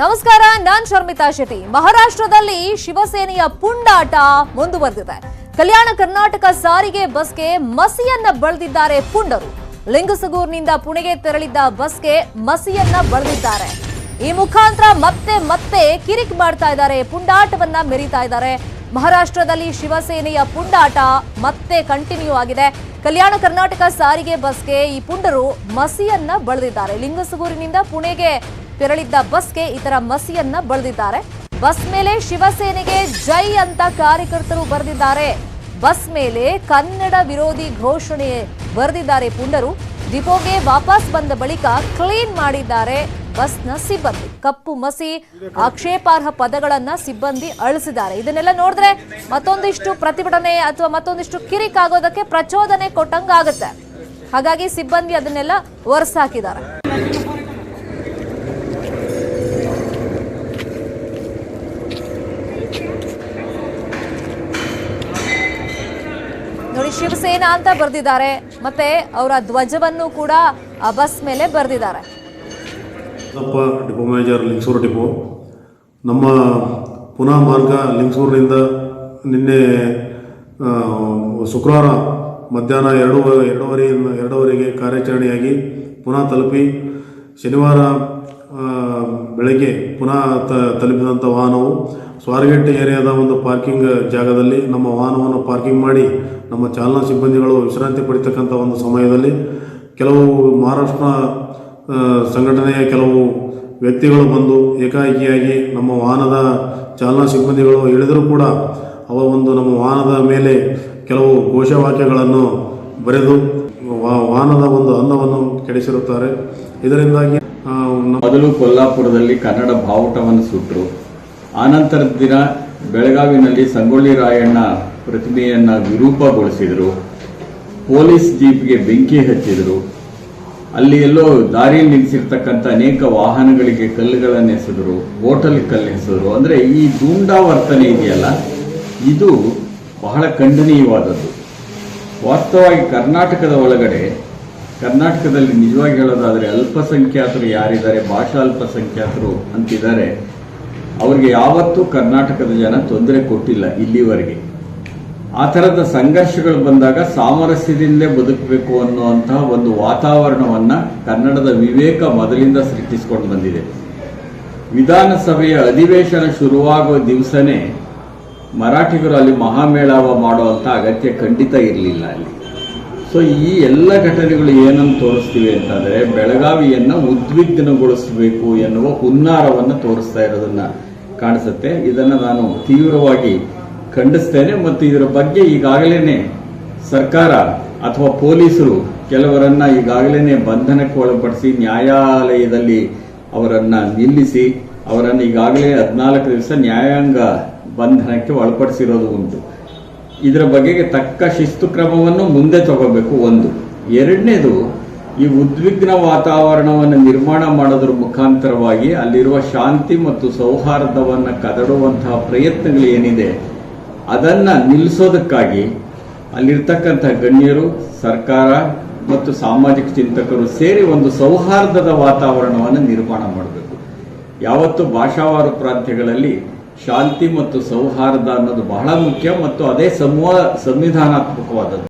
ನಾನ್ ಶರ್ಮಿತಾ ಶೆಟ್ಟಿ. ಮಹಾರಾಷ್ಟ್ರದಲ್ಲಿ ಶಿವಸೇನೆಯ ಪುಂಡಾಟ ಮುಂದುವರೆದಿದೆ. ಕಲ್ಯಾಣ ಕರ್ನಾಟಕ ಸಾರಿಗೆ ಬಸ್ಗೆ ಮಸಿಯನ್ನ ಬಳದಿದ್ದಾರೆ ಪುಂಡರು. ಲಿಂಗಸಗೂರ್ನಿಂದ ಪುಣೆಗೆ ತೆರಳಿದ್ದ ಬಸ್ಗೆ ಮಸಿಯನ್ನ ಬಳದಿದ್ದಾರೆ. ಈ ಮುಖಾಂತರ ಮತ್ತೆ ಮತ್ತೆ ಕಿರಿಕ್ ಮಾಡ್ತಾ ಇದ್ದಾರೆ, ಪುಂಡಾಟವನ್ನ ಮೆರೀತಾ ಇದ್ದಾರೆ. ಮಹಾರಾಷ್ಟ್ರದಲ್ಲಿ ಶಿವಸೇನೆಯ ಪುಂಡಾಟ ಮತ್ತೆ ಕಂಟಿನ್ಯೂ ಆಗಿದೆ. ಕಲ್ಯಾಣ ಕರ್ನಾಟಕ ಸಾರಿಗೆ ಬಸ್ಗೆ ಈ ಪುಂಡರು ಮಸಿಯನ್ನ ಬಳದಿದ್ದಾರೆ. ಲಿಂಗಸಗೂರಿನಿಂದ ಪುಣೆಗೆ ತೆರಳಿದ್ದ ಬಸ್ಗೆ ಇತರ ತರ ಮಸಿಯನ್ನ ಬಳದಿದ್ದಾರೆ. ಬಸ್ ಮೇಲೆ ಶಿವಸೇನೆಗೆ ಜೈ ಅಂತ ಕಾರ್ಯಕರ್ತರು ಬರೆದಿದ್ದಾರೆ. ಬಸ್ ಮೇಲೆ ಕನ್ನಡ ವಿರೋಧಿ ಘೋಷಣೆ ಬರೆದಿದ್ದಾರೆ ಪುಂಡರು. ಡಿಪೋಗೆ ವಾಪಸ್ ಬಂದ ಬಳಿಕ ಕ್ಲೀನ್ ಮಾಡಿದ್ದಾರೆ ಬಸ್ನ ಸಿಬ್ಬಂದಿ. ಕಪ್ಪು ಮಸಿ, ಆಕ್ಷೇಪಾರ್ಹ ಪದಗಳನ್ನ ಸಿಬ್ಬಂದಿ ಅಳಿಸಿದ್ದಾರೆ. ಇದನ್ನೆಲ್ಲ ನೋಡಿದ್ರೆ ಮತ್ತೊಂದಿಷ್ಟು ಪ್ರತಿಭಟನೆ ಅಥವಾ ಮತ್ತೊಂದಿಷ್ಟು ಕಿರಿಕ್ ಆಗೋದಕ್ಕೆ ಪ್ರಚೋದನೆ ಕೊಟ್ಟಂಗಾಗುತ್ತೆ. ಹಾಗಾಗಿ ಸಿಬ್ಬಂದಿ ಅದನ್ನೆಲ್ಲ ಒರೆಸಾಕಿದ್ದಾರೆ. ಶಿವಸೇನಾ ಅಂತ ಬರೆದಿದ್ದಾರೆ. ಮತ್ತೆ ಅವರ ಧ್ವಜವನ್ನು ಕೂಡ ಆ ಬಸ್ ಮೇಲೆ ಬರೆದಿದ್ದಾರೆ. Depot manager Lingsugur depot. ನಮ್ಮ ಪುನಃ ಮಾರ್ಗ ಲಿಂಗಸೂರಿನಿಂದ ನಿನ್ನೆ ಶುಕ್ರವಾರ ಮಧ್ಯಾಹ್ನ ಎರಡು, ಎರಡೂವರೆ, ಎರಡೂವರೆಗೆ ಕಾರ್ಯಾಚರಣೆಯಾಗಿ ಪುನಃ ತಲುಪಿ ಶನಿವಾರ ಬೆಳಗ್ಗೆ ಪುನಃ ತ ತಲುಪಿದಂಥ ವಾಹನವು ಸ್ವಾರಗೇಟ್ ಏರಿಯಾದ ಒಂದು ಪಾರ್ಕಿಂಗ್ ಜಾಗದಲ್ಲಿ ನಮ್ಮ ವಾಹನವನ್ನು ಪಾರ್ಕಿಂಗ್ ಮಾಡಿ ನಮ್ಮ ಚಾಲನಾ ಸಿಬ್ಬಂದಿಗಳು ವಿಶ್ರಾಂತಿ ಪಡಿತಕ್ಕಂಥ ಒಂದು ಸಮಯದಲ್ಲಿ ಕೆಲವು ಮಹಾರಾಷ್ಟ್ರ ಸಂಘಟನೆಯ ಕೆಲವು ವ್ಯಕ್ತಿಗಳು ಬಂದು ಏಕಾಏಕಿಯಾಗಿ ನಮ್ಮ ವಾಹನದ ಚಾಲನಾ ಸಿಬ್ಬಂದಿಗಳು ಇಳಿದರೂ ಕೂಡ ಅವ ಒಂದು ನಮ್ಮ ವಾಹನದ ಮೇಲೆ ಕೆಲವು ಘೋಷವಾಕ್ಯಗಳನ್ನು ಬರೆದು ವಾಹನದ ಒಂದು ಅನ್ನವನ್ನು ಕೆಡಿಸಿರುತ್ತಾರೆ. ಇದರಿಂದಾಗಿ ಮೊದಲು ಕೊಲ್ಲಾಪುರದಲ್ಲಿ ಕನ್ನಡ ಬಾವುಟವನ್ನು ಸುಟ್ಟರು ಆನಂತರದ ದಿನ ಬೆಳಗಾವಿನಲ್ಲಿ ಸಂಗೊಳ್ಳಿ ರಾಯಣ್ಣ ಪ್ರತಿಮೆಯನ್ನು ವಿರೂಪಗೊಳಿಸಿದರು. ಪೊಲೀಸ್ ಜೀಪ್ಗೆ ಬೆಂಕಿ ಹಚ್ಚಿದರು. ಅಲ್ಲಿ ಎಲ್ಲೋ ದಾರಿಯಲ್ಲಿ ನಿಲ್ಲಿಸಿರ್ತಕ್ಕಂಥ ಅನೇಕ ವಾಹನಗಳಿಗೆ ಕಲ್ಲುಗಳನ್ನು ಎಸೆದರು ಹೋಟೆಲ್ ಕಲ್ಲು ಎಸೆದರು ಅಂದರೆ ಈ ದುಂಡಾವರ್ತನೆ ಇದೆಯಲ್ಲ, ಇದು ಬಹಳ ಖಂಡನೀಯವಾದದ್ದು. ವಾಸ್ತವವಾಗಿ ಕರ್ನಾಟಕದ ಒಳಗಡೆ ಕರ್ನಾಟಕದಲ್ಲಿ ನಿಜವಾಗಿ ಹೇಳೋದಾದರೆ ಅಲ್ಪಸಂಖ್ಯಾತರು ಯಾರಿದ್ದಾರೆ, ಭಾಷಾ ಅಲ್ಪಸಂಖ್ಯಾತರು ಅಂತಿದ್ದಾರೆ, ಅವರಿಗೆ ಯಾವತ್ತೂ ಕರ್ನಾಟಕದ ಜನ ತೊಂದರೆ ಕೊಟ್ಟಿಲ್ಲ ಇಲ್ಲಿವರೆಗೆ. ಆ ಥರದ ಸಂಘರ್ಷಗಳು ಬಂದಾಗ ಸಾಮರಸ್ಯದಿಂದಲೇ ಬದುಕಬೇಕು ಅನ್ನುವಂತಹ ಒಂದು ವಾತಾವರಣವನ್ನು ಕನ್ನಡದ ವಿವೇಕ ಮೊದಲಿಂದ ಸೃಷ್ಟಿಸಿಕೊಂಡು ಬಂದಿದೆ. ವಿಧಾನಸಭೆಯ ಅಧಿವೇಶನ ಶುರುವಾಗುವ ದಿವಸನೇ ಮರಾಠಿಗರು ಅಲ್ಲಿ ಮಹಾಮೇಳಾವ ಮಾಡುವಂಥ ಅಗತ್ಯ ಖಂಡಿತ ಇರಲಿಲ್ಲ ಅಲ್ಲಿ. ಸೊ ಈ ಎಲ್ಲ ಘಟನೆಗಳು ಏನನ್ನು ತೋರಿಸ್ತಿವೆ ಅಂತಂದ್ರೆ ಬೆಳಗಾವಿಯನ್ನ ಉದ್ವಿಗ್ನಗೊಳಿಸಬೇಕು ಎನ್ನುವ ಹುನ್ನಾರವನ್ನು ತೋರಿಸ್ತಾ ಇರೋದನ್ನ ಕಾಣಿಸುತ್ತೆ. ಇದನ್ನ ನಾನು ತೀವ್ರವಾಗಿ ಖಂಡಿಸ್ತೇನೆ ಮತ್ತು ಇದರ ಬಗ್ಗೆ ಈಗಾಗಲೇ ಸರ್ಕಾರ ಅಥವಾ ಪೊಲೀಸರು ಕೆಲವರನ್ನ ಈಗಾಗಲೇ ಬಂಧನಕ್ಕೆ ಒಳಪಡಿಸಿ ನ್ಯಾಯಾಲಯದಲ್ಲಿ ಅವರನ್ನ ನಿಲ್ಲಿಸಿ ಅವರನ್ನು ಈಗಾಗಲೇ ಹದಿನಾಲ್ಕು ದಿವಸ ನ್ಯಾಯಾಂಗ ಬಂಧನಕ್ಕೆ ಒಳಪಡಿಸಿರೋದು ಉಂಟು. ಇದರ ಬಗೆಗೆ ತಕ್ಕ ಶಿಸ್ತು ಕ್ರಮವನ್ನು ಮುಂದೆ ತಗೋಬೇಕು ಒಂದು. ಎರಡನೇದು, ಈ ಉದ್ವಿಗ್ನ ವಾತಾವರಣವನ್ನು ನಿರ್ಮಾಣ ಮಾಡೋದ್ರ ಮುಖಾಂತರವಾಗಿ ಅಲ್ಲಿರುವ ಶಾಂತಿ ಮತ್ತು ಸೌಹಾರ್ದವನ್ನು ಕದಡುವಂತಹ ಪ್ರಯತ್ನಗಳು ಏನಿದೆ, ಅದನ್ನ ನಿಲ್ಲಿಸೋದಕ್ಕಾಗಿ ಅಲ್ಲಿರ್ತಕ್ಕಂಥ ಗಣ್ಯರು, ಸರ್ಕಾರ ಮತ್ತು ಸಾಮಾಜಿಕ ಚಿಂತಕರು ಸೇರಿ ಒಂದು ಸೌಹಾರ್ದದ ವಾತಾವರಣವನ್ನು ನಿರ್ಮಾಣ ಮಾಡಬೇಕು. ಯಾವತ್ತು ಭಾಷಾವಾರು ಪ್ರಾಂತ್ಯಗಳಲ್ಲಿ ಶಾಂತಿ ಮತ್ತು ಸೌಹಾರ್ದ ಅನ್ನೋದು ಬಹಳ ಮುಖ್ಯ ಮತ್ತು ಅದೇ ಸಮೂಹ ಸಂವಿಧಾನಾತ್ಮಕವಾದದ್ದು.